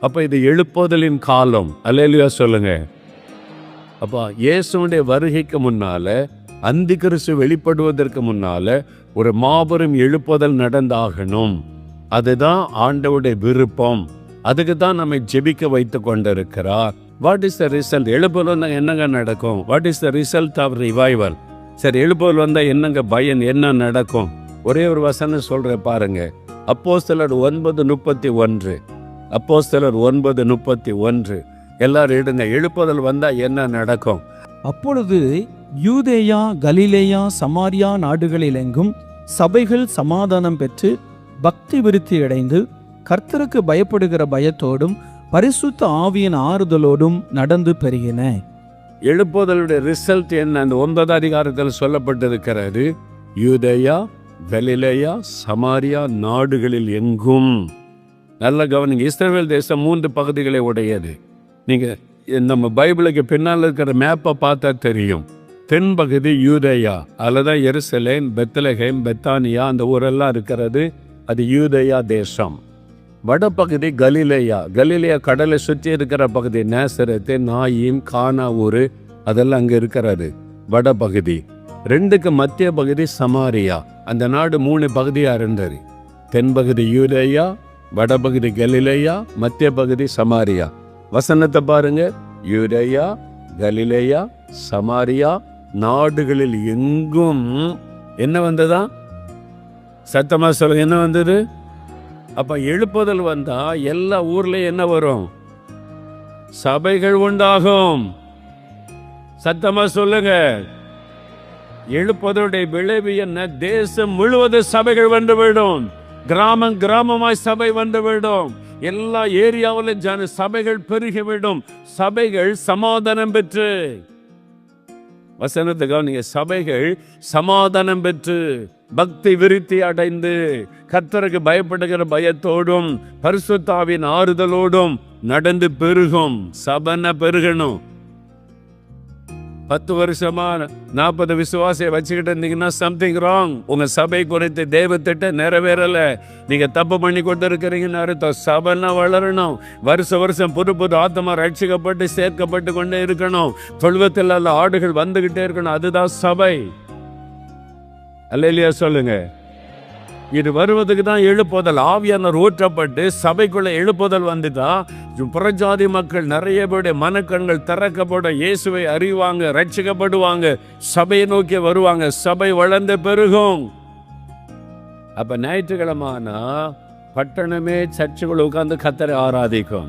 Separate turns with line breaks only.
அப்போ இது எழுப்புதலின் காலம். அலேலியா சொல்லுங்க. அப்போ இயேசுடைய வருகைக்கு முன்னால அந்தி கிறிஸ்து வெளிப்படுவதற்கு முன்னால ஒரு மாபெரும் எழுப்புதல் நடந்தாகணும். அதுதான் ஆண்டவுடைய விருப்பம். அதுக்கு தான் நம்மை ஜெபிக்க வைத்து கொண்டிருக்கிறார். வாட் இஸ் த ரிசல்ட் எழுப்புதல் வந்தால் என்னங்க நடக்கும்? What is the result of revival சரி எழுப்புதல் வந்தால் என்னங்க பயன்? என்ன நடக்கும்? ஒரே ஒரு வசனம் சொல்ற பாருங்க. சிலர் ஒன்பது முப்பத்தி ஒன்று. அப்போஸ்தலர் ஒன்பது முப்பத்தி ஒன்று. எல்லாரும் எடுங்க எழுப்புதல் வந்தா என்ன நடக்கும்?
அப்பொழுது யூதேயா கலிலேயா சமாரியா நாடுகளிலெங்கும் சபைகள் சமாதானம் பெற்று பக்தி விருத்தி அடைந்து கர்த்தருக்கு பயப்படுகிற பயத்தோடும் பரிசுத்த ஆவியின் ஆறுதலோடும் நடந்து பெருகின.
எழுப்புதலுடைய ரிசல்ட் என்ன? அந்த ஒன்பது அதிகாரத்தில் சொல்லப்பட்டிருக்கிறது யூதேயா கலிலேயா சமாரியா நாடுகளில் எங்கும் நல்ல கவனிங்க இஸ்ரேல் தேசம் மூன்று பகுதிகளை உடையது. நீங்கள் நம்ம பைபிளுக்கு பின்னால் இருக்கிற மேப்பை பார்த்தா தெரியும். தென் பகுதி யூதேயா அதில் தான் எருசலேம் பெத்லஹேம் பெத்தானியா அந்த ஊரெல்லாம் இருக்கிறது. அது யூதையா தேசம். வடபகுதி கலிலேயா. கலிலேயா கடலை சுற்றி இருக்கிற பகுதி நேசரத்து நாயிம் கானா ஊர் அதெல்லாம் அங்கே இருக்கிறது. வடபகுதி. ரெண்டுக்கு மத்திய பகுதி சமாரியா. அந்த நாடு மூணு பகுதியாக இருந்தது. தென்பகுதி யூதையா வடபகுதி கலிலேயா மத்திய பகுதி சமாரியா. வசனத்தை பாருங்க. யூரையா கலிலேயா சமாரியா நாடுகளில் எங்கும் என்ன வந்ததா? சத்தமா சொல்ல என்ன வந்தது? அப்போ எழுப்புதல் வந்தால் எல்லா ஊர்லேயும் என்ன வரும்? சபைகள் உண்டாகும். சத்தமா சொல்லுங்க. எழுப்புதலுடைய விளைவு என்ன? தேசம் முழுவதும் சபைகள் வந்துவிடும் கிராமம் கிராமமாய் சபை வந்துவிடும் எல்லா ஏரியாவிலும் ஜன சபைகள் பெருகிவிடும் சபைகள் சமாதானம் பெற்று. வசனத்துக்காக நீங்க சபைகள் சமாதானம் பெற்று பக்தி விருத்தி அடைந்து கத்தருக்கு பயப்படுகிற பயத்தோடும் பரிசுத்தாவின் ஆறுதலோடும் நடந்து பெருகும். சபன பெருகணும். பத்து வருஷமா நாற்பது விசுவாசியை வச்சுக்கிட்டு இருந்தீங்கன்னா சம்திங் ராங் உங்க சபை குறித்து தெய்வத்திட்ட நிறைவேறல. நீங்க தப்பு பண்ணி கொண்டு இருக்கிறீங்கன்னு அர்த்தம். சபைனா வளரணும். வருஷ வருஷம் புது புது ஆத்தமா ரட்சிக்கப்பட்டு சேர்க்கப்பட்டு கொண்டே இருக்கணும். தொழுவத்தில் அல்ல ஆடுகள் வந்துகிட்டே இருக்கணும். அதுதான் சபை. அல்லையா சொல்லுங்க. இது வருவதுக்கு தான் எழுப்புதல். ஆவியானவர் ஊற்றப்பட்டு சபைக்குள்ள எழுப்புதல் வந்துட்டா புறஜாதி மக்கள் நிறைய பேருடைய மனக்கண்கள் திறக்கப்படும். இயேசுவை அறிவாங்க ரட்சிக்கப்படுவாங்க சபையை நோக்கி வருவாங்க. சபை வளர்ந்து பெருகும். அப்போ ஞாயிற்றுக்கிழமானா பட்டணமே சர்ச்சுக்குள்ள உட்காந்து கத்தரை ஆராதிக்கும்.